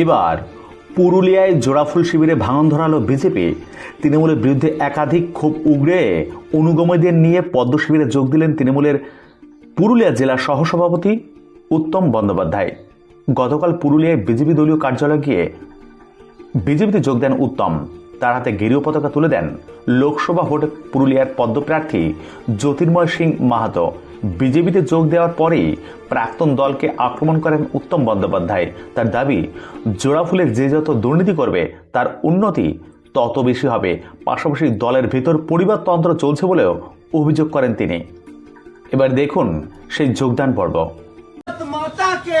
এবার পুরুলিয়ায় জোড়াফুল শিবিরে ভাঙন ধরালো বিজেপি তৃণমূলের বিরুদ্ধে একাধিক ক্ষোভ উগড়ে অনুগমীদের নিয়ে পদ্ম শিবিরে যোগ দিলেন তৃণমূলের পুরুলিয়া জেলা সহসভাপতি উত্তম বন্দ্যোপাধ্যায়। গতকাল পুরুলিয়ায় বিজেপি দলীয় কার্যালয়ে গিয়ে বিজেপিতে যোগ দেন উত্তম। তার হাতে গেরিও পতাকা তুলে দেন লোকসভা ভোটে পুরুলিয়ার পদ্মপ্রার্থী জ্যোতির্ময় সিং মাহাতো। বিজেপিতে যোগ দেওয়ার পরেই প্রাক্তন দলকে আক্রমণ করেন উত্তম বন্দ্যোপাধ্যায়। তার দাবি জোড়াফুলে যে যত দুর্নীতি করবে, তার উন্নতি তত বেশি হবে। পাশাপাশি দলের ভেতর পরিবারতন্ত্র চলছে বলেও অভিযোগ করেন তিনি। এবার দেখুন সেই যোগদান পর্ব। মাতাকে।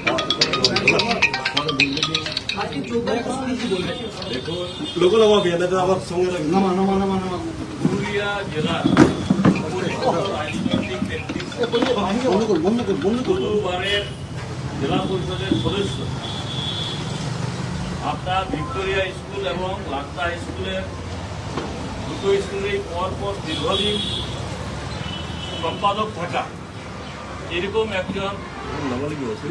আপনার ভিক্টোরিয়া স্কুল এবং লাক্তা স্কুলের দুটো স্কুলেই পরপর দীর্ঘদিন সম্পাদক থাকা এরকম একজন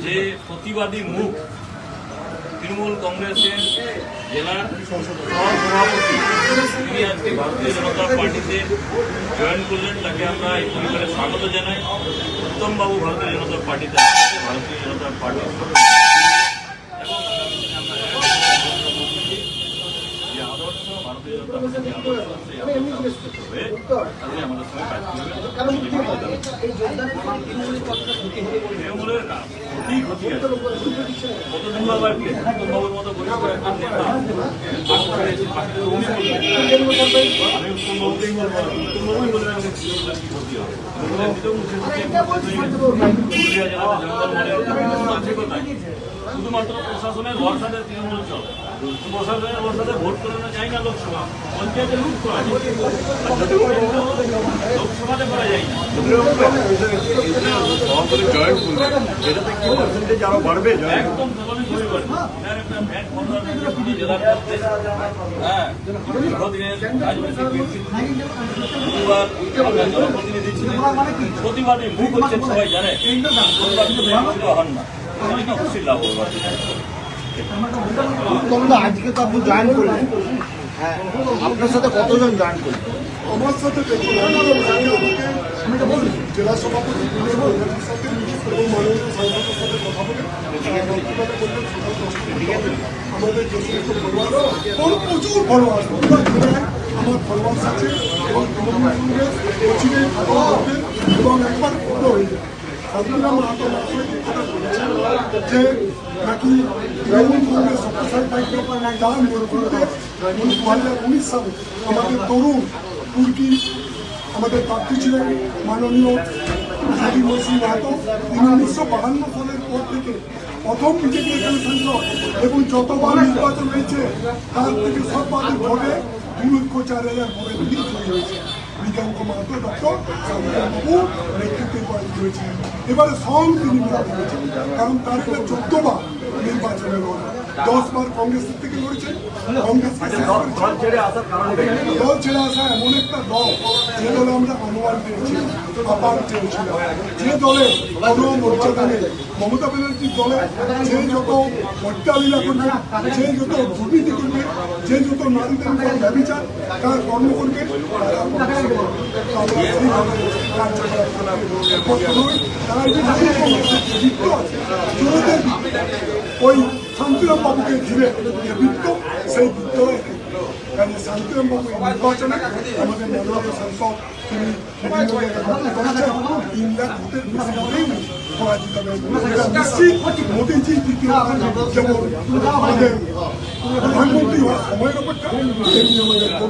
যে প্রতিবাদী মুখ তৃণমূল কংগ্রেসের জেলার সহসভাপতি তিনি আজকে ভারতীয় জনতা পার্টিতে জয়েন করলেন। তাকে আমরা এই পরিবারে স্বাগত জানাই। উত্তমবাবু ভারতীয় জনতা পার্টিতে ভারতীয় জনতা আপনি আমাদের সঙ্গে কাজ করবেন কি শুধুমাত্র প্রশাসনের ভরসাতে তৃণমূল চলে প্রশাসনের ভরসাতে ভোট করানো যায় না লোকসভা পঞ্চায়েতে লুট করা লোকসভাতে করা প্রতিবাদী মুখ হচ্ছেন সবাই জানে হন না খুশির লাভ তোমরা আজকে তো আপনি জয়েন করলেন। হ্যাঁ আপনার সাথে কতজন জয়েন করলেন? আমার সাথে জেলা সভাপতি প্রধানের সাথে এবং মাননীয় সাংসদের সাথে কথা বলে। আমাদের যে সমস্ত ফলোয়ার প্রচুর ফলোয়ার আমার ফলোয়ার্স আছে এবং কোচিংয়ে ভালো এবং একবার পুরো হয়ে যাবে শান্তিরাম মাহাতো মহাশয় যে বলেছেন যে নাকি তৃণমূল কংগ্রেস সক্রিয় থাকবে উনিশ সালে আমাদের তরুণ, তুর্কি আমাদের প্রার্থী ছিলেন মাননীয় হাজি মসি মাহাতো। তিনি উনিশশো বাহান্ন সালের পর থেকে প্রথম বিজেপি এখানে সাংসদ এবং যতবার নির্বাচন হয়েছে, তার থেকে সর্বাধিক ভোটে দু লক্ষ চার হাজার ভোটে তিনি জয়ী হয়েছে। বিজ্ঞানক মাহাতো ডক্টর বাবু নেতৃত্বে পরিণত হয়েছিলেন। এবারে সং তিনি হয়েছেন, কারণ তার একটা চোদ্দবার নির্বাচনের দশ বার কংগ্রেসের থেকে লড়েছেন? করেছেন। দল ছেড়ে আসা এমন একটা দল যে দলে আমরা আনোয়ার পেয়েছিলাম আপার পেয়েছিলাম যে দলে কোনো মর্যাদা নেই মমতা ব্যানার্জির দলে যে যত অট্টালীলা করবে যে যত দুর্নীতি করবে যে যত নারীদের উপর ব্যবচার তার কর্ম করবে তারা কংগ্রেসে যে আছে। ওই শান্তিরাম বাবুকে ঘিরে যে বৃত্ত সেই বৃত্ত কাজে শান্তিরামবাবু এই নির্বাচনে আমাদের মাননীয় সাংসদ তিনি তিন বেশি উনি পরাজিত নিশ্চিত মোদীজি যেমন আমাদের প্রধানমন্ত্রী হওয়ার সময়ের অপেক্ষা তেমনি অপেক্ষা